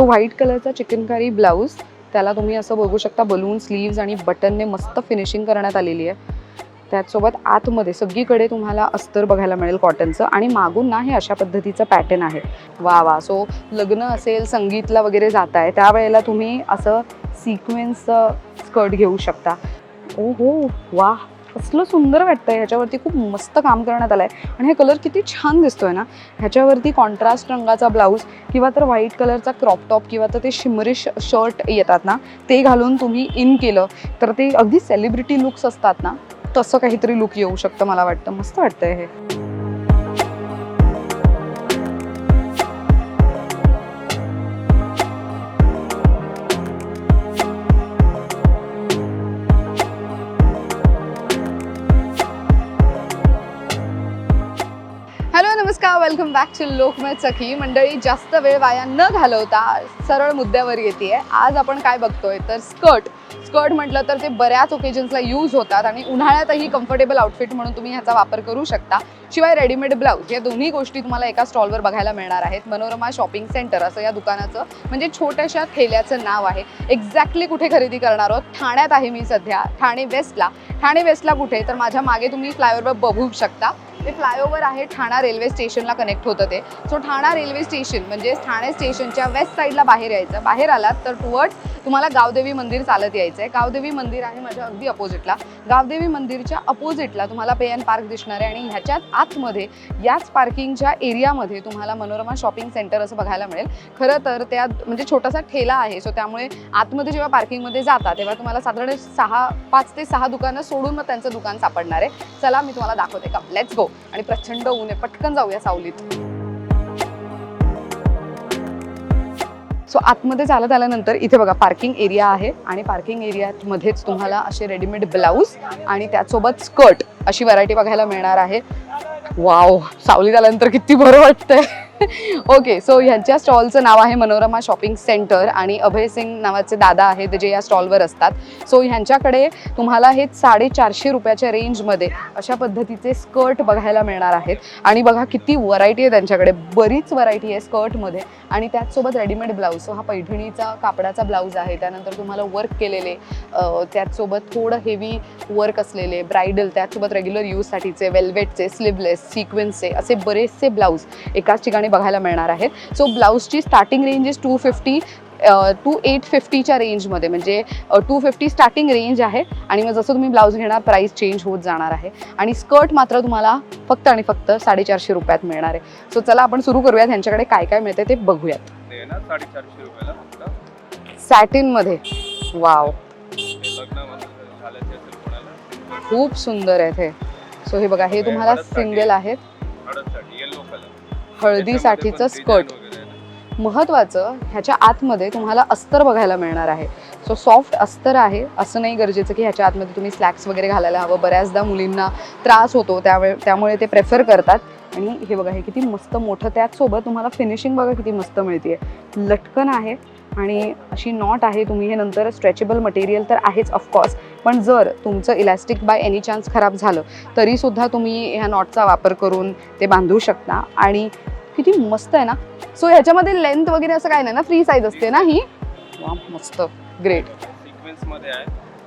So white कलरचा chikankari blouse त्याला तुम्ही असं बघू शकता बलून स्लीव्ज आणि बटनने मस्त फिनिशिंग करण्यात आलेली आहे. त्याचसोबत आतमध्ये सगळीकडे तुम्हाला अस्तर बघायला मिळेल कॉटनचं आणि मागून ना हे अशा पद्धतीचं पॅटर्न आहे. वा वा. सो लग्न असेल संगीतला वगैरे जात आहे त्यावेळेला तुम्ही असं सिक्वेन्सचं स्कर्ट घेऊ शकता. ओ हो वा. कसलं सुंदर वाटतंय. ह्याच्यावरती खूप मस्त काम करण्यात आलं आहे आणि हे कलर किती छान दिसतोय ना. ह्याच्यावरती कॉन्ट्रास्ट रंगाचा ब्लाऊज किंवा तर व्हाईट कलरचा क्रॉप टॉप किंवा तर ते शिमरिश शर्ट येतात ना ते घालून तुम्ही इन केलं तर ते अगदी सेलिब्रिटी लुक्स असतात ना तसं काहीतरी लुक येऊ शकतं मला वाटतं. मस्त वाटतंय हे. Welcome back to Lokmat Sakhi. मंडळी जास्त वेळ वाया न घालवता सरळ मुद्द्यावर येते आज आपण काय बघतोय? तर स्कर्ट. स्कर्ट म्हटलं तर ते बऱ्याच ओकेजन्सला यूज होतात आणि उन्हाळ्यातही कम्फर्टेबल आउटफिट म्हणून तुम्ही ह्याचा वापर करू शकता. शिवाय रेडीमेड ब्लाऊज या दोन्ही गोष्टी तुम्हाला एका स्टॉलवर बघायला मिळणार आहेत. मनोरमा शॉपिंग सेंटर असं या दुकानाचं म्हणजे छोट्याशा ठेल्याचं नाव आहे. एक्झॅक्टली कुठे खरेदी करणार आहोत? ठाण्यात आहे मी सध्या. ठाणे वेस्टला ठाणे वेस्टला कुठे? तर माझ्या मागे तुम्ही फ्लायओव्हरवर बघू शकता. ते फ्लायओव्हर आहे ठाणा रेल्वे स्टेशनला कनेक्ट होतं ते. सो ठाणा रेल्वे स्टेशन म्हणजे ठाणे स्टेशनच्या वेस्ट साईडला बाहेर यायचं. बाहेर आलात तर टुवर्ड्स तुम्हाला गावदेवी मंदिर चालत यायचं आहे गावदेवी मंदिर आहे माझ्या अगदी अपोजिटला गावदेवी मंदिरच्या अपोजिटला तुम्हाला पे पार्क दिसणार आहे आणि ह्याच्यात आतमध्ये याच पार्किंगच्या एरियामध्ये तुम्हाला मनोरमा शॉपिंग सेंटर असं बघायला मिळेल. खरं तर त्या म्हणजे छोटासा ठेला आहे. सो त्यामुळे आतमध्ये जेव्हा पार्किंगमध्ये जाता तेव्हा तुम्हाला साधारण सहा पाच ते सहा दुकानं सोडून मग त्यांचं दुकान सापडणार आहे. चला मी तुम्हाला दाखवते. का लेट्स गो आणि प्रचंड ऊन आहे. पटकन जाऊया सावलीत. सो आतमध्ये चालत आल्यानंतर इथे बघा पार्किंग एरिया आहे आणि पार्किंग एरियामध्येच तुम्हाला असे रेडीमेड ब्लाऊज आणि त्यासोबत स्कर्ट अशी व्हरायटी बघायला मिळणार आहे. वाव सावलीत आल्यानंतर किती बरं वाटतंय. ओके सो ह्यांच्या स्टॉलचं नाव आहे मनोरमा शॉपिंग सेंटर आणि अभय सिंग नावाचे दादा आहेत जे या स्टॉलवर असतात. सो ह्यांच्याकडे तुम्हाला हे साडेचारशे रुपयाच्या रेंजमध्ये अशा पद्धतीचे स्कर्ट बघायला मिळणार आहेत. आणि बघा किती व्हरायटी आहे त्यांच्याकडे. बरीच व्हरायटी आहे स्कर्टमध्ये. आणि त्याचसोबत रेडीमेड ब्लाऊज सो हा पैठणीचा कापडाचा ब्लाऊज आहे. त्यानंतर तुम्हाला वर्क केलेले त्याचसोबत थोडं हेवी वर्क असलेले ब्रायडल त्याचसोबत रेग्युलर यूजसाठीचे वेल्वेटचे स्लीवलेस सिक्वेन्सचे असे बरेचसे ब्लाऊज एकाच ठिकाणी बघायला मिळणार आहेत so ब्लाऊजची starting range is two fifty to eight फिफ्टीच्या रेंजमध्ये म्हणजे टू फिफ्टी स्टार्टिंग रेंज आहे आणि मग जसं तुम्ही ब्लाऊज घेणार प्राईस चेंज होत जाणार आहे. आणि स्कर्ट मात्र तुम्हाला फक्त आणि फक्त साडेचारशे रुपयात मिळणार आहे. सो चला आपण सुरू करूयात. ह्यांच्याकडे काय काय मिळते ते बघूयात. ते सॅटिनमध्ये वाव खूप सुंदर आहेत हे. सो हे बघा हे तुम्हाला सिंगल आहेत. हळदीसाठीचं स्कर्ट. महत्वाचं ह्याच्या आतमध्ये तुम्हाला अस्तर बघायला मिळणार आहे. सो सॉफ्ट अस्तर आहे असं नाही गरजेचं की ह्याच्या आतमध्ये तुम्ही स्लॅक्स वगैरे घालायला हवं. बऱ्याचदा मुलींना त्रास होतो त्यावेळे त्यामुळे ते प्रेफर करतात. आणि हे बघा हे किती मस्त मोठं त्याचसोबत तुम्हाला फिनिशिंग बघा किती मस्त मिळते लटकन आहे. आणि अशी नॉट आहे तुम्ही हे नंतर स्ट्रेचेबल मटेरियल तर आहेच ऑफकोर्स पण जर तुमचं इलॅस्टिक बाय एनी चान्स खराब झालं तरीसुद्धा तुम्ही ह्या नॉटचा वापर करून ते बांधू शकता. आणि किती मस्त आहे ना? सो ह्याच्यामध्ये लेंथ वगैरे असं काय नाही ना? फ्री साईज असते ना ही? वा मस्त. ग्रेट सिक्वेन्स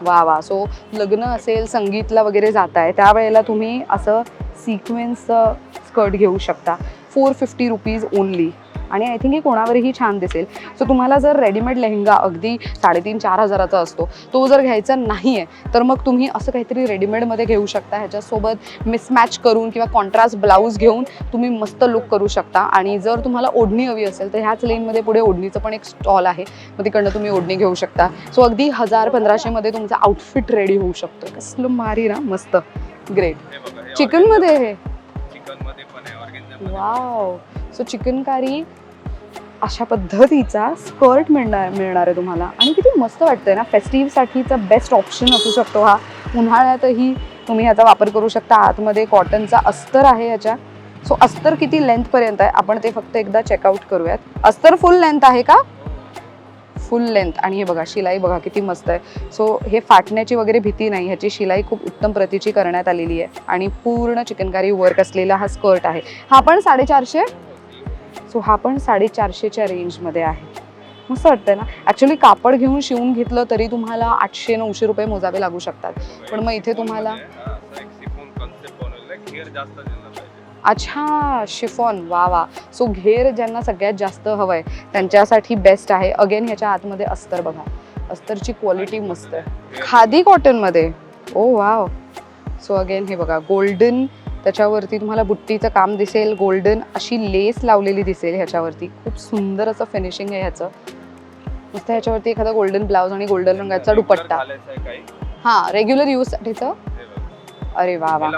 वा वा सो लग्न असेल संगीतला वगैरे जात आहे त्यावेळेला तुम्ही असं सिक्वेन्सचं स्कर्ट घेऊ शकता. फोर फिफ्टी रुपीज ओनली आणि आय थिंक हे कोणावरही छान दिसेल. सो तुम्हाला जर रेडीमेड लेहंगा अगदी साडेतीन चार हजाराचा असतो तो जर घ्यायचा नाही आहे तर मग तुम्ही असं काहीतरी रेडीमेडमध्ये घेऊ शकता. ह्याच्यासोबत मिसमॅच करून किंवा कॉन्ट्रास्ट ब्लाऊज घेऊन तुम्ही मस्त लुक करू शकता. आणि जर तुम्हाला ओढणी हवी असेल तर ह्याच लेनमध्ये पुढे ओढणीचं पण एक स्टॉल आहे. मग तिकडनं तुम्ही ओढणी घेऊ शकता. सो अगदी हजार पंधराशेमध्ये तुमचा आउटफिट रेडी होऊ शकतो कसलं मारी ना मस्त. ग्रेट चिकनमध्ये हे वाव सो चिकनकारी अशा पद्धतीचा स्कर्ट मिळणार मिळणार आहे तुम्हाला. आणि किती मस्त वाटतंय ना फेस्टिव्हसाठीचा बेस्ट ऑप्शन असू शकतो हा. उन्हाळ्यातही तुम्ही ह्याचा वापर करू शकता. आतमध्ये कॉटनचा अस्तर आहे याच्या. सो अस्तर किती लेंथपर्यंत आहे? आपण ते फक्त एकदा चेकआउट करूयात. अस्तर फुल लेंथ आहे का? फुल लेंथ आणि हे बघा शिलाई बघा किती मस्त आहे. सो हे फाटण्याची वगैरे भीती नाही. ह्याची शिलाई खूप उत्तम प्रतीची करण्यात आलेली आहे. आणि पूर्ण चिकनकारी वर्क असलेला हा स्कर्ट आहे. हा पण साडेचारशे सो हा पण साडेचारशेच्या रेंजमध्ये आहे. मस्त वाटतं ना? ॲक्च्युली कापड घेऊन शिवून घेतलं तरी तुम्हाला आठशे नऊशे रुपये मोजावे लागू शकतात. पण मग इथे तुम्हाला अच्छा शिफॉन. वा वा. सो घेर ज्यांना सगळ्यात जास्त हवंय त्यांच्यासाठी बेस्ट आहे. अगेन ह्याच्या आतमध्ये अस्तर बघा. अस्तरची क्वालिटी मस्त आहे. खादी कॉटनमध्ये ओ वाव. सो अगेन हे बघा. गोल्डन त्याच्यावरती तुम्हाला बुट्टीचं काम दिसेल गोल्डन अशी लेस लावलेली दिसेल ह्याच्यावरती. खूप सुंदर असं फिनिशिंग आहे ह्याचं. मस्त ह्याच्यावरती एखादा गोल्डन ब्लाउज आणि गोल्डन रंगाचा दुपट्टा. हा रेग्युलर यूजसाठीचं. अरे वा वा.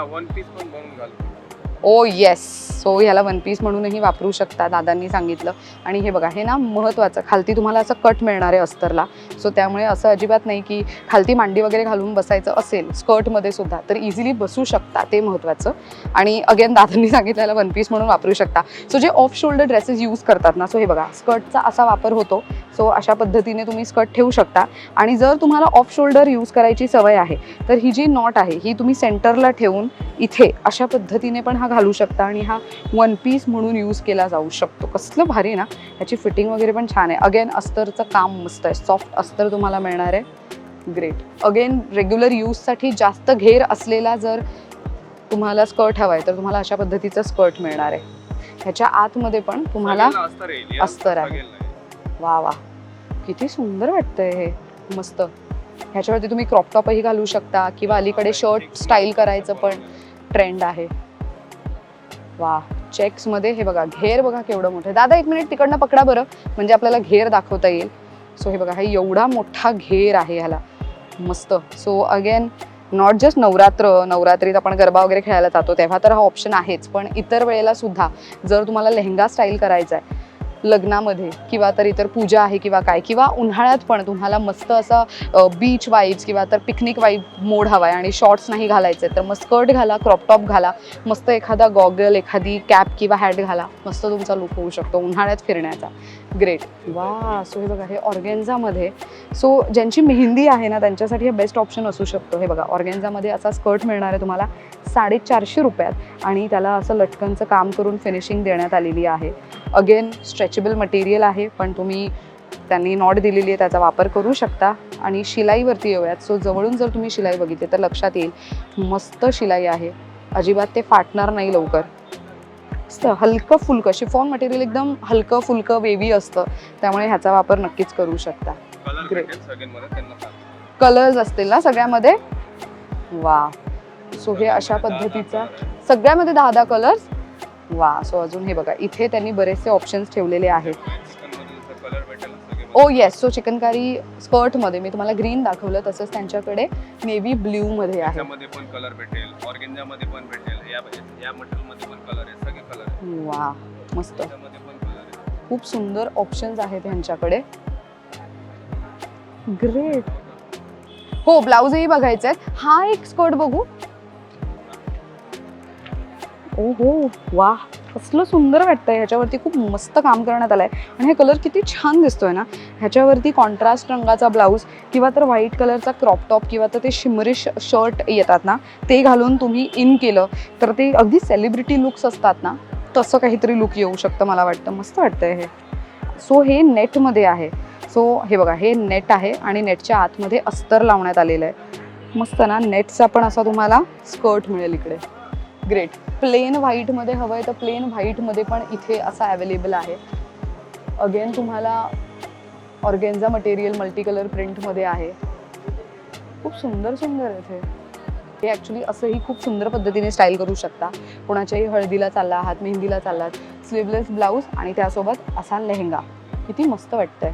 ओ येस सो ह्याला वन पीस म्हणूनही वापरू शकता दादांनी सांगितलं. आणि हे बघा हे ना महत्त्वाचं खालती तुम्हाला असं कट मिळणार आहे अस्तरला. सो त्यामुळे असं अजिबात नाही की खालती मांडी वगैरे घालून बसायचं असेल स्कर्टमध्ये सुद्धा तर इझिली बसू शकता ते महत्त्वाचं. आणि अगेन दादांनी सांगितलेलं वन पीस म्हणून वापरू शकता. सो जे ऑफ शोल्डर ड्रेसेस यूज करतात ना सो हे बघा स्कर्टचा असा वापर होतो. सो अशा पद्धतीने तुम्ही स्कर्ट ठेवू शकता. आणि जर तुम्हाला ऑफ शोल्डर यूज करायची सवय आहे तर ही जी नॉट आहे ही तुम्ही सेंटरला ठेवून इथे अशा पद्धतीने पण हा घालू शकता. आणि हा वन पीस म्हणून यूज केला जाऊ शकतो. कसलं भारी ना? ह्याची फिटिंग वगैरे पण छान आहे. अगेन अस्तरचं काम मस्त आहे. सॉफ्ट अस्तर तुम्हाला मिळणार आहे. ग्रेट अगेन रेग्युलर यूजसाठी जास्त घेर असलेला जर तुम्हाला स्कर्ट हवा आहे तर तुम्हाला अशा पद्धतीचं स्कर्ट मिळणार आहे. ह्याच्या आतमध्ये पण तुम्हाला अस्तर आहे. वा वा. किती सुंदर वाटतंय हे. मस्त. ह्याच्यावरती तुम्ही क्रॉप टॉपही घालू शकता किंवा अलीकडे शर्ट स्टाईल करायचं पण ट्रेंड आहे. वा चेक्समध्ये हे बघा घेर बघा केवढं मोठं आहे. दादा एक मिनिट तिकडनं पकडा बरं म्हणजे आपल्याला घेर दाखवता येईल. सो हे बघा हा एवढा मोठा घेर आहे ह्याला. मस्त. So again not just Navratra नवरात्रीत आपण गरबा वगैरे खेळायला जातो तेव्हा तर हा ऑप्शन आहेच. पण इतर वेळेला सुद्धा जर तुम्हाला लेहंगा स्टाईल करायचा आहे लग्नामध्ये किंवा तर इतर पूजा आहे किंवा काय किंवा उन्हाळ्यात पण तुम्हाला मस्त असं बीच वाईब्स किंवा तर पिकनिक वाईब मोड हवा आहे आणि शॉर्ट्स नाही घालायचे तर मग स्कर्ट घाला क्रॉप टॉप घाला मस्त एखादा गॉगल एखादी कॅप किंवा हॅट घाला मस्त तुमचा लुक होऊ शकतो उन्हाळ्यात फिरण्याचा. ग्रेट. वा सो हे बघा हे ऑर्गेन्झामध्ये सो ज्यांची मेहंदी आहे ना त्यांच्यासाठी हे बेस्ट ऑप्शन असू शकतो. हे बघा ऑर्गेन्झामध्ये असा स्कर्ट मिळणार आहे तुम्हाला साडेचारशे रुपयात आणि त्याला असं लटकनचं काम करून फिनिशिंग देण्यात आलेली आहे. अगेन स्ट्रेचेबल मटेरियल आहे पण तुम्ही त्यांनी नॉट दिलेली आहे त्याचा वापर करू शकता. आणि शिलाईवरती येऊयात. सो जवळून जर तुम्ही शिलाई बघितली तर लक्षात येईल मस्त शिलाई आहे. अजिबात ते फाटणार नाही लवकर. मस्त हलकं फुलकं शिफॉन मटेरियल एकदम हलकं फुलकं वेवी असतं. त्यामुळे ह्याचा वापर नक्कीच करू शकता. कलर्स असतील ना सगळ्यामध्ये? वा. सो हे अशा पद्धतीचा सगळ्यामध्ये दहा दहा कलर्स वा. सो अजून हे बघा इथे त्यांनी बरेचसे ऑप्शन्स ठेवलेले आहेत. ओ येस सो चिकनकारी स्कर्टमध्ये मी तुम्हाला ग्रीन दाखवलं तसंच त्यांच्याकडे नेव्ही ब्ल्यूमध्ये आहे. कलर भेटेल ऑर्गेन्जामध्ये पण भेटेल या मटेरियलमध्ये पण कलर आहे. वा मस्त. खूप सुंदर ऑप्शन्स आहेत ह्यांच्याकडे. ग्रेट हो ब्लाऊजही बघायचे आहेत हा एक स्कर्ट बघू. ओ हो वा कसलं सुंदर वाटतंय. ह्याच्यावरती खूप मस्त काम करण्यात आलंय. आणि हे कलर किती छान दिसतोय ना. ह्याच्यावरती कॉन्ट्रास्ट रंगाचा ब्लाऊज किंवा तर व्हाईट कलरचा क्रॉप टॉप किंवा तर ते शिमरिश शर्ट येतात ना ते घालून तुम्ही इन केलं. तर ते अगदी सेलिब्रिटी लुक्स असतात ना. तसं काहीतरी लुक येऊ शकतं मला वाटतं. मस्त वाटतंय हे. सो हे नेटमध्ये आहे. सो हे बघा हे नेट आहे आणि नेटच्या आतमध्ये अस्तर लावण्यात आलेलं आहे. मस्त ना नेटचा पण असा तुम्हाला स्कर्ट मिळेल इकडे. ग्रेट प्लेन व्हाईटमध्ये हवं आहे तर प्लेन व्हाईटमध्ये पण इथे असा अवेलेबल आहे. अगेन तुम्हाला ऑर्गेन्झा मटेरियल मल्टी कलर प्रिंटमध्ये आहे. खूप सुंदर सुंदर आहे इथे हे ॲक्च्युली असंही खूप सुंदर पद्धतीने स्टाईल करू शकता. कोणाच्याही हळदीला चालला आहात मेहंदीला चाललात स्लीवलेस ब्लाऊज आणि त्यासोबत असा लेहंगा. किती मस्त वाटतंय.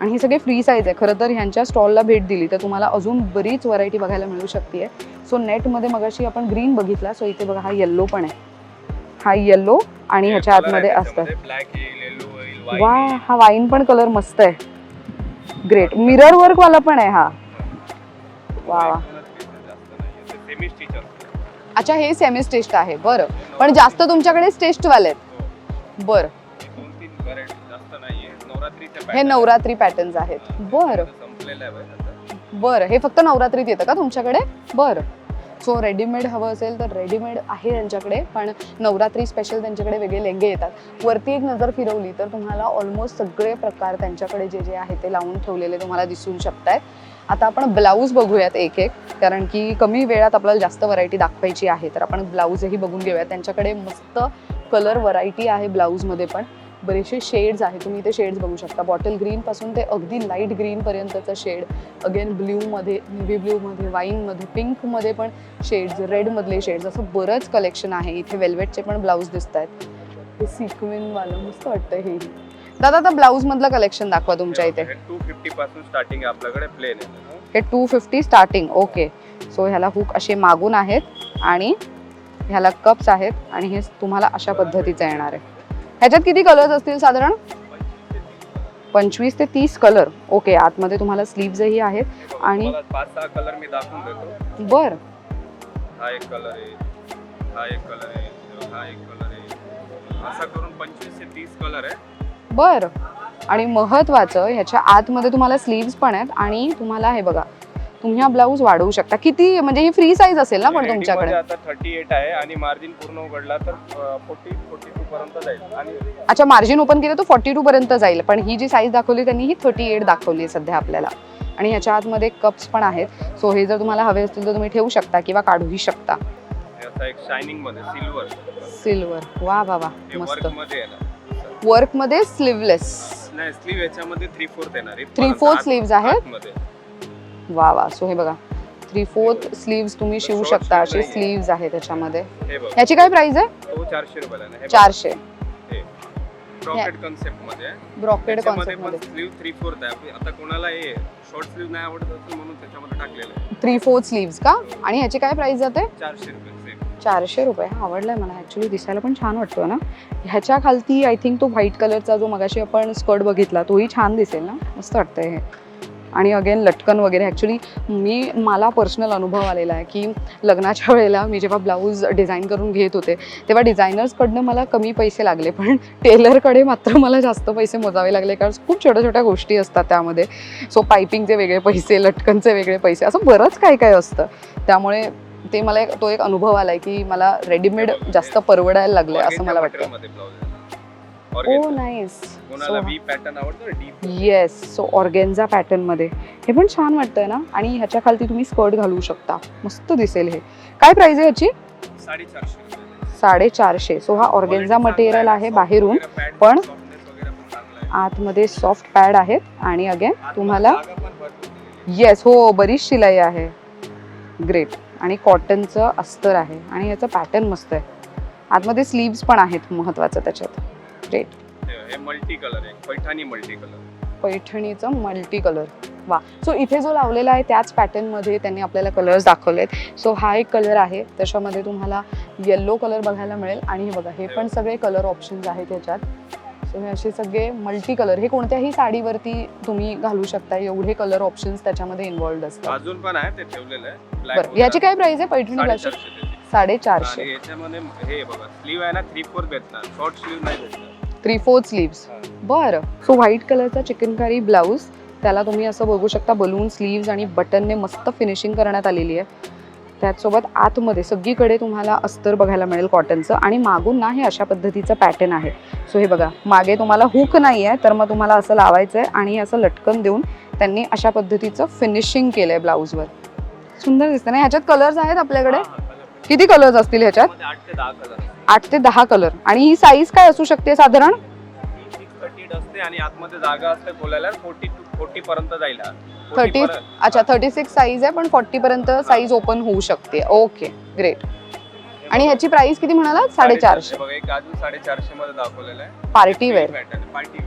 आणि हे सगळे फ्री साईज आहे. खरं तर ह्यांच्या स्टॉलला भेट दिली तर तुम्हाला अजून बरीच व्हरायटी बघायला मिळू शकते सो नेटमध्ये मगाशी आपण ग्रीन बघितला. सो इथे बघा हा येल्लो पण आहे. हा येल्लो आणि ह्याच्या आतमध्ये असतं ब्लॅक येईल येलो येईल वा. हा वाईन पण कलर मस्त आहे. ग्रेट मिरर वर्क वाला पण आहे हा. वा वा. सेमी स्टिच अच्छा हे सेमी स्टेस्ट आहे बरं. पण जास्त तुमच्याकडे स्टेस्टवाले आहेत. बरं. हे हे नवरात्री पॅटर्न्स आहेत. आहे. बरं. बरं. हे फक्त नवरात्रीत येतं का तुमच्याकडे? बरं. सो रेडीमेड हवं असेल तर रेडीमेड आहे त्यांच्याकडे पण नवरात्री स्पेशल त्यांच्याकडे वेगळे लेंगे येतात. वरती एक नजर फिरवली तर तुम्हाला ऑलमोस्ट सगळे प्रकार त्यांच्याकडे जे जे आहे ते लावून ठेवलेले तुम्हाला दिसून शकतायत. आता आपण ब्लाऊज बघूयात एक एक कारण की कमी वेळात आपल्याला जास्त व्हरायटी दाखवायची आहे तर आपण ब्लाऊजही बघून घेऊयात. त्यांच्याकडे मस्त कलर व्हरायटी आहे ब्लाऊजमध्ये पण. बरेचसे शेड्स आहे तुम्ही इथे शेड्स बघू शकता. बॉटल ग्रीनपासून ते अगदी लाइट ग्रीनपर्यंतचं शेड अगेन ब्ल्यूमध्ये नेव्ही ब्ल्यूमध्ये वाईनमध्ये पिंकमध्ये पण शेड्स रेडमधले शेड्स असं बरंच कलेक्शन आहे. इथे वेल्वेटचे पण ब्लाऊज दिसत आहेत ते सिक्वेनवालं मस्त वाटतं हे. दादा आता ब्लाऊजमधलं कलेक्शन दाखवा तुमच्या इथे. टू फिफ्टी पासून स्टार्टिंग आपल्याकडे प्लेन आहे. हे two fifty starting okay so ह्याला हुक असे मागून आहेत आणि ह्याला कप्स आहेत आणि हे तुम्हाला अशा पद्धतीचं येणार आहे. ह्याच्यात किती कलर्स असतील साधारण? पंचवीस ते तीस कलर ओके आतमध्ये तुम्हाला स्लीव्जही आहेत आणि पाच सहा कलर मी दाखवून देतो. बर. हा एक कलर आहे हा एक कलर आहे हा एक कलर आहे. असा करून पंचवीस ते तीस कलर आहे. बर. आणि महत्वाचं ह्याच्या आतमध्ये तुम्हाला स्लीव्ज पण आहेत आणि तुम्हाला हे बघा तुम्ही हा ब्लाऊज वाढवू शकता. किती म्हणजे ही फ्री साईज असेल ना पण तुमच्याकडे? आता थर्टी एट आहे आणि मार्जिन पूर्ण उघडला तर फोर्टी फोर्टी टू पर्यंत जाईल. आणि अच्छा मार्जिन ओपन केलं तर फॉर्टी टू पर्यंत जाईल. पण ही जी साईज दाखवली त्यांनी ही थर्टी एट दाखवली आहे सध्या आपल्याला. आणि ह्याच्या आतमध्ये कप्स पण आहेत. सो हे जर तुम्हाला हवे असतील तर तुम्ही ठेवू शकता किंवा काढूही शकता. एक शायनिंगमध्ये सिल्वर सिल्वर वा वा वा. मस्त. मध्ये आहे ना. वर्कमध्ये स्लीवलेस नाही स्लीव याच्यामध्ये थ्री फोर्थ येणार आहे. Sleeves आहेत? वा वा. सो हे बघा. थ्री फोर्थ स्लीव्स तुम्ही शिवू शकता असे नाहीये. स्लीव्ज आहेत त्याच्यामध्ये. हे ह्याची काय प्राइस आहे? चारशे रुपयाला आहे. हे चारशे. ब्रॉकेट कन्सेप्टमध्ये. आहे. कॉन्सेप्ट स्लीव थ्री फोर्थ आहे. आता कोणाला हे शॉर्ट स्लीव नाही आवडत असेल म्हणून त्याच्यामध्ये टाकलेलं आहे. थ्री फोर्थ स्लीव्स का? आणि ह्याची काय प्राइस जाते? चारशे रुपये. चारशे रुपये. हा आवडलाय मला. ॲक्च्युली दिसायला पण छान वाटतो ना? ह्याच्या खालती आय थिंक तो व्हाईट कलरचा जो मगाशी आपण स्कर्ट बघितला तोही छान दिसेल ना? मस्त वाटतंय हे. आणि अगेन लटकन वगैरे. ॲक्च्युली मी मला पर्सनल अनुभव आलेला आहे की लग्नाच्या वेळेला मी जेव्हा ब्लाऊज डिझाईन करून घेत होते तेव्हा डिझायनर्सकडनं मला कमी पैसे लागले. पण टेलरकडे मात्र मला जास्त पैसे मोजावे लागले. कारण खूप छोट्या छोट्या गोष्टी असतात त्यामध्ये. सो पायपिंगचे वेगळे पैसे लटकनचे वेगळे पैसे असं बरंच काय काय असतं. त्यामुळे ते मला एक तो एक अनुभव आलाय की मला रेडीमेड जास्त परवडायला लागले असं मला वाटतं मध्ये ओ nice pattern yes so organza पॅटर्नमध्ये हे पण छान वाटतंय ना? आणि ह्याच्या खालती तुम्ही स्कर्ट घालू शकता. मस्त दिसेल हे. काय प्राइस आहे ह्याची साडेचारशे सो हा ऑर्गेन्झा मटेरियल आहे. बाहेरून. पण. आतमध्ये सॉफ्ट पॅड आहेत. आणि अगेन तुम्हाला. येस हो बरीच शिलाई आहे. ग्रेट आणि कॉटनचं अस्तर आहे आणि याचं पॅटर्न मस्त आहे. आतमध्ये स्लीव्स पण आहेत महत्वाचं त्याच्यात. ग्रेट हे मल्टी कलर आहे. पैठाणी मल्टी कलर पैठणीचं मल्टी कलर वा. सो इथे जो लावलेला आहे त्याच पॅटर्नमध्ये त्यांनी आपल्याला कलर्स दाखवलेत. सो हा एक कलर आहे. त्याच्यामध्ये तुम्हाला येल्लो कलर बघायला मिळेल. आणि हे बघा हे पण सगळे कलर ऑप्शन्स आहेत ह्याच्यात सो हे असे सगळे मल्टी कलर हे कोणत्याही साडीवरती तुम्ही घालू शकता. एवढे कलर ऑप्शन्स त्याच्यामध्ये इन्वॉल्ड असतात. अजून पण आहे ते ठेवलेलं आहे. बरं. याची काय प्राइस आहे? पैठणी ब्लाऊजची साडेचारशे. याच्यामध्ये हे बघा स्लीव आहे ना थ्री फोर्थ भेटणार. शॉर्ट स्लीव नाही भेटणार. थ्री फोर्थ स्लीव्स बरं. सो व्हाईट कलरचा चिकनकारी ब्लाऊज त्याला तुम्ही असं बघू शकता बलून स्लीव्ज आणि बटनने मस्त फिनिशिंग करण्यात आलेली आहे. त्याचसोबत आतमध्ये सगळीकडे तुम्हाला अस्तर बघायला मिळेल कॉटनचं आणि मागून ना हे अशा पद्धतीचं पॅटर्न आहे. सो हे बघा मागे तुम्हाला हुक नाही आहे तर मग तुम्हाला असं लावायचं आहे आणि असं लटकन देऊन त्यांनी अशा पद्धतीचं फिनिशिंग केलं आहे ब्लाऊजवर सुंदर दिसतं ना? ह्याच्यात कलर्स आहेत आपल्याकडे. किती कलर्स असतील ह्याच्यात? आठ ते दहा कलर आणि ही साईज काय असू शकते साधारण? आणि आतमध्ये जागा असते बोलायला फोर्टी फोर्टी पर्यंत जाईल. 40 थर्टी. अच्छा थर्टी सिक्स साईज आहे पण फोर्टी पर्यंत साईज ओपन होऊ शकते. ओके ग्रेट आणि ह्याची प्राइस किती म्हणाला साडेचारशे. बघा एक अजून साडेचारशे मध्ये दाखवलेलं आहे. Party wear party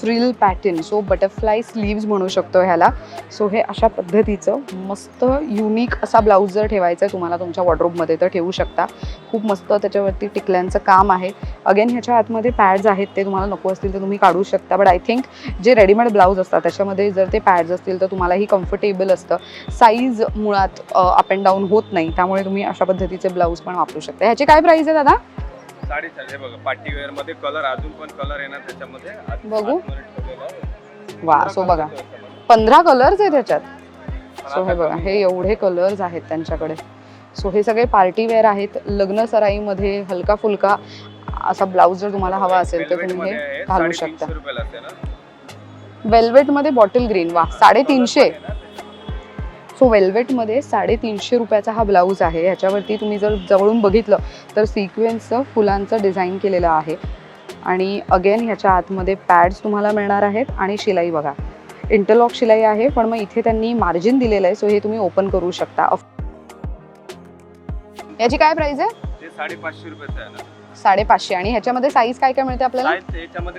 frill pattern so butterfly sleeves म्हणू शकतो ह्याला. सो हे अशा पद्धतीचं मस्त युनिक असा ब्लाऊज जर ठेवायचा आहे तुम्हाला तुमच्या वॉर्ड्रोबमध्ये तर ठेवू शकता. खूप मस्त त्याच्यावरती टिकल्यांचं काम आहे. अगेन ह्याच्या आतमध्ये पॅड्स आहेत ते तुम्हाला नको असतील तर तुम्ही काढू शकता बट आय थिंक जे रेडीमेड ब्लाऊज असतात त्याच्यामध्ये जर ते पॅड्स असतील तर तुम्हालाही कम्फर्टेबल असतं. साईज मुळात अप अँड डाऊन होत नाही त्यामुळे तुम्ही अशा पद्धतीचे ब्लाऊज पण वापरू शकता. ह्याची काय प्राईज आहे दादा? साडेचारशे बघा पार्टी वेअरमध्ये कलर अजून पण कलर येणार त्याच्यामध्ये. आत- बघू. आतमध्ये ठेवलेलं आहे. वा सो बघा. पंधरा कलर्स आहेत त्याच्यात. सो हे बघा हे एवढे कलर्स आहेत त्यांच्याकडे. सो हे सगळे पार्टी वेअर आहेत. लग्न सराईमध्ये हलका फुलका असा ब्लाऊज जर तुम्हाला हवा असेल तर Velvet तुम्ही मध्ये हे आहे, घालू शकता. रुपयाला असते ना वेल्वेटमध्ये बॉटल ग्रीन वा साडेतीनशे. Color पण आहे ना, सो वेल्वेटमध्ये साडेतीनशे रुपयाचा हा ब्लाऊज आहे. ह्याच्यावरती तुम्ही जर जवळून बघितलं तर सिक्वेन्सचं फुलांचं डिझाईन केलेलं आहे. आणि अगेन ह्याच्या आतमध्ये पॅड्स तुम्हाला मिळणार आहेत आणि शिलाई बघा. इंटरलॉक शिलाई आहे पण मग इथे त्यांनी मार्जिन दिलेलं आहे सो हे तुम्ही ओपन करू शकता. याची काय प्राइस आहे? साडेपाचशे ना. साडेपाचशे. आणि ह्याच्यामध्ये साईज काय काय मिळते आपल्याला?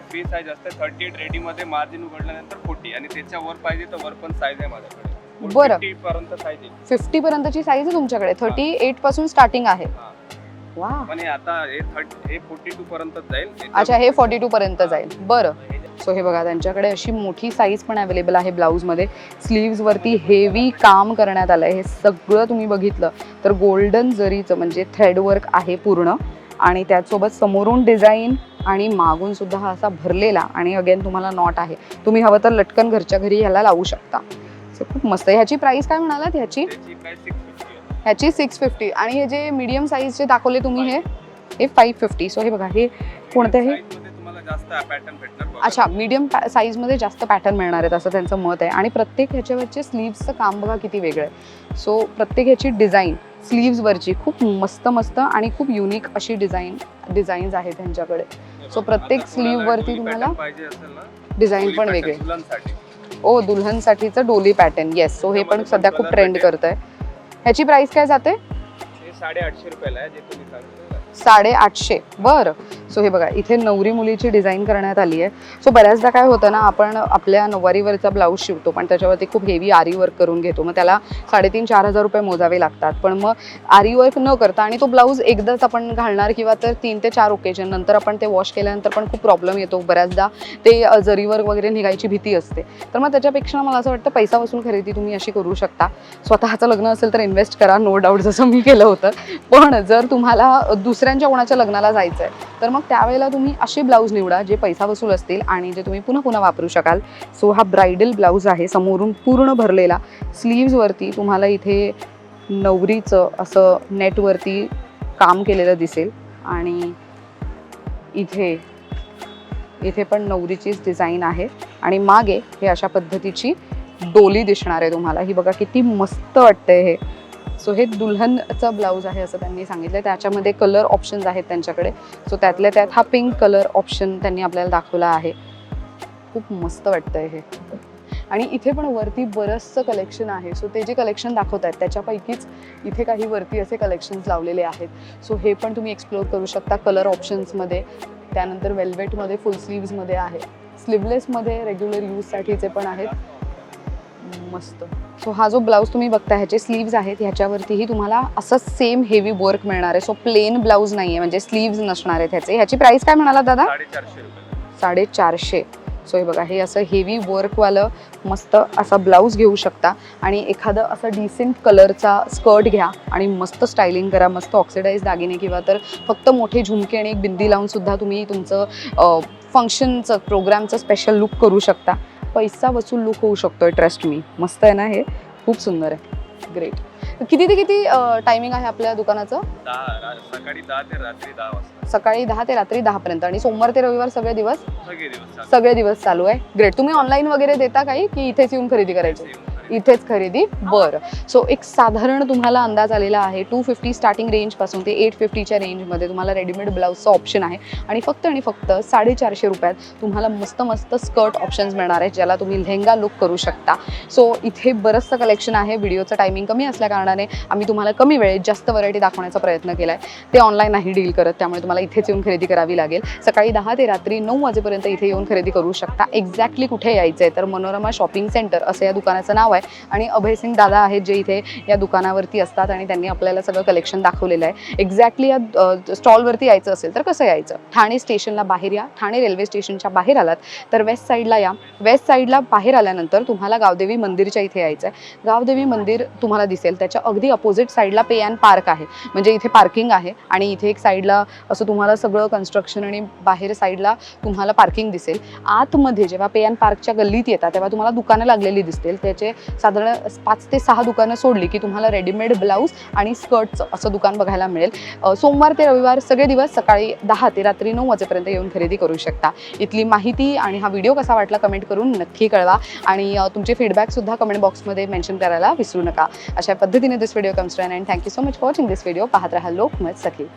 फ्री साईज असते. थर्टी एट रेडी मध्ये मार्जिन उघडल्यानंतर फोर्टी आणि त्याच्या वर पाहिजे तर वर पण साईज आहे माझ्याकडे. बरं. 50 पर्यंत साईज आहे फिफ्टी पर्यंतची साईज आहे तुमच्याकडे. थर्टी एटपासून स्टार्टिंग आहे. हा. वा. पण हे आता हे थर्टी हे फोर्टी टू पर्यंत जाईल. अच्छा हे फॉर्टी टू पर्यंत जाईल. बरं. सो हे बघा त्यांच्याकडे अशी मोठी साईज पण अवेलेबल आहे ब्लाऊजमध्ये स्लीव्जवरती हेवी काम करण्यात आलं आहे हे सगळं तुम्ही बघितलं. तर गोल्डन जरीचं म्हणजे थ्रेडवर्क आहे पूर्ण. आणि त्याचसोबत समोरून डिझाईन आणि मागून सुद्धा हा असा भरलेला आणि अगेन तुम्हाला नॉट आहे. तुम्ही हवं तर लटकन घरच्या घरी ह्याला लावू शकता. सो खूप मस्त. ह्याची प्राइस काय म्हणालात? ह्याची? ह्याची सिक्स फिफ्टी आणि हे जे मीडियम साईजचे दाखवले तुम्ही हे हे फाईव्ह फिफ्टी सो हे बघा हे कोणत्याही. अच्छा मीडियम साईजमध्ये जास्त पॅटर्न मिळणार आहेत असं त्यांचं मत आहे. आणि प्रत्येक ह्याच्यावरचे स्लीव्सचं काम बघा किती वेगळं आहे. सो प्रत्येक ह्याची डिझाईन स्लीव्सवरची खूप मस्त मस्त आणि खूप युनिक अशी डिझाईन डिझाईन्स आहेत त्यांच्याकडे. सो प्रत्येक आता कोणाला sleeve वरती डोली तुम्हाला डिझाईन पण वेगळे. ओ दुल्हनसाठीचं डोली पॅटर्न येस सो हे पण सध्या खूप ट्रेंड. करत आहे ह्याची प्राइस काय जाते? साडेआठशे रुपयाला आहे जे तुम्ही साडेआठशे. साडे आठशे बरं. सो हे बघा इथे नवरी मुलीची डिझाईन करण्यात आली आहे. सो बऱ्याचदा काय होतं ना आपण आपल्या नऊवारीवरचा ब्लाऊज शिवतो पण त्याच्यावरती खूप हेवी आरी वर्क करून घेतो. मग त्याला साडेतीन चार हजार रुपये मोजावे लागतात. पण मग आरी वर्क न करता आणि तो ब्लाऊज एकदाच आपण घालणार किंवा तर तीन ते चार ओकेजन नंतर आपण ते वॉश केल्यानंतर पण खूप प्रॉब्लेम येतो. बऱ्याचदा ते जरीवर वगैरे निघायची भीती असते. तर मग त्याच्यापेक्षा मला असं वाटतं पैसा वसून खरेदी तुम्ही अशी करू शकता. स्वतःचं लग्न असेल तर इन्व्हेस्ट करा नो डाऊट जसं मी केलं होतं. पण जर तुम्हाला दुसऱ्यांच्या कोणाच्या लग्नाला जायचं आहे तर मग त्यावेळेला तुम्ही असे ब्लाऊज निवडा जे पैसा वसूल असतील आणि जे तुम्ही पुन्हा पुन्हा वापरू शकाल. सो हा ब्रायडल ब्लाऊज आहे समोरून पूर्ण भरलेला. स्लीव्जवरती तुम्हाला इथे नवरीचं असं नेटवरती काम केलेलं दिसेल. आणि इथे इथे पण नवरीचीच डिझाईन आहे. आणि मागे हे अशा पद्धतीची डोली दिसणार आहे तुम्हाला. ही बघा किती मस्त वाटतंय हे. सो हे दुल्हनचं ब्लाऊज आहे असं त्यांनी सांगितलं त्याच्यामध्ये कलर ऑप्शन्स आहेत त्यांच्याकडे. सो त्यातल्या त्यात हा पिंक कलर ऑप्शन त्यांनी आपल्याला दाखवला आहे. खूप मस्त वाटतंय हे. आणि इथे पण वरती बरंचसं कलेक्शन आहे. सो ते जे कलेक्शन दाखवत आहेत त्याच्यापैकीच इथे काही वरती असे कलेक्शन्स लावलेले आहेत. सो हे पण तुम्ही एक्सप्लोअर करू शकता कलर ऑप्शन्समध्ये त्यानंतर वेल्वेटमध्ये फुल स्लीव्समध्ये आहे. स्लीवलेसमध्ये रेग्युलर यूजसाठीचे पण आहेत. मस्त. सो हा जो ब्लाऊज तुम्ही बघता ह्याचे स्लीव्ज आहेत ह्याच्यावरतीही तुम्हाला असं सेम हेवी वर्क मिळणार आहे. सो प्लेन ब्लाऊज नाही आहे म्हणजे स्लीव्ज नसणार आहेत ह्याचे. ह्याची प्राइस काय म्हणाला दादा? साडेचारशे सो हे बघा हे असं हेवी वर्कवालं मस्त असा ब्लाऊज घेऊ शकता. आणि एखादं असं डिसेंट कलरचा स्कर्ट घ्या आणि मस्त स्टायलिंग करा मस्त ऑक्सिडाईज दागिने किंवा तर फक्त मोठे झुमके आणि एक बिंदी लावून सुद्धा तुम्ही तुमचं फंक्शनचं प्रोग्रामचं स्पेशल लुक करू शकता. पैसा वसूल लुक होऊ शकतोय ट्रस्ट मी मस्त आहे ना हे? खूप सुंदर आहे. ग्रेट किती ते किती टायमिंग आहे आपल्या दुकानाचं? दहा सकाळी दहा ते रात्री दहा वाजता. सकाळी दहा ते रात्री दहापर्यंत आणि सोमवार ते रविवार सगळे दिवस? सगळे दिवस चालू. आहे. ग्रेट तुम्ही ऑनलाईन वगैरे देता काही? की इथेच येऊन खरेदी करायची. इथेच खरेदी. बरं. सो एक साधारण तुम्हाला अंदाज आलेला आहे टू फिफ्टी स्टार्टिंग रेंजपासून ते एट फिफ्टीच्या रेंजमध्ये तुम्हाला रेडीमेड ब्लाऊजचं ऑप्शन आहे. आणि फक्त आणि फक्त साडेचारशे रुपयात तुम्हाला मस्त मस्त स्कर्ट ऑप्शन्स मिळणार आहेत ज्याला तुम्ही लेहंगा लुक करू शकता. सो इथे बरंचसं कलेक्शन आहे. व्हिडिओचं टायमिंग कमी असल्या कारणाने आम्ही तुम्हाला कमी वेळेत जास्त व्हरायटी दाखवण्याचा प्रयत्न केला आहे ते ऑनलाईन नाही डील करत त्यामुळे तुम्हाला इथेच येऊन खरेदी करावी लागेल. सकाळी दहा ते रात्री नऊ वाजेपर्यंत इथे येऊन खरेदी करू शकता. एक्झॅक्टली कुठे यायचं आहे तर मनोरमा शॉपिंग सेंटर असं या दुकानाचं नाव आहे. आणि अभयसिंग दादा आहेत जे इथे या दुकानावरती असतात आणि त्यांनी आपल्याला सगळं कलेक्शन दाखवलेलं आहे. एक्झॅक्टली या स्टॉलवरती यायचं असेल तर कसं यायचं? ठाणे स्टेशनला बाहेर या. ठाणे रेल्वे स्टेशनच्या बाहेर आलात तर वेस्ट साईडला या. वेस्ट साईडला बाहेर आल्यानंतर तुम्हाला गावदेवी मंदिरच्या इथे यायचं आहे गावदेवी मंदिर तुम्हाला दिसेल. त्याच्या अगदी अपोजिट साईडला पे अँड पार्क आहे. म्हणजे इथे पार्किंग आहे आणि इथे एक साईडला असं तुम्हाला सगळं कन्स्ट्रक्शन आणि बाहेर साईडला तुम्हाला पार्किंग दिसेल. आतमध्ये जेव्हा पे अँड पार्कच्या गल्लीत येतात तेव्हा तुम्हाला दुकानं लागलेली दिसतील. त्याचे साधारण पाच ते सहा दुकानं सोडली की तुम्हाला रेडीमेड ब्लाऊज आणि स्कर्टचं असं दुकान बघायला मिळेल. सोमवार ते रविवार सगळे दिवस सकाळी दहा ते रात्री नऊ वाजेपर्यंत येऊन खरेदी करू शकता. इथली माहिती आणि हा व्हिडिओ कसा वाटला कमेंट करून नक्की कळवा आणि तुमचे फीडबॅकसुद्धा कमेंट बॉक्समध्ये मेन्शन करायला विसरू नका. अशा पद्धतीने this video comes to and thank you so much watching this video पाहत राहा लोकमत सखी.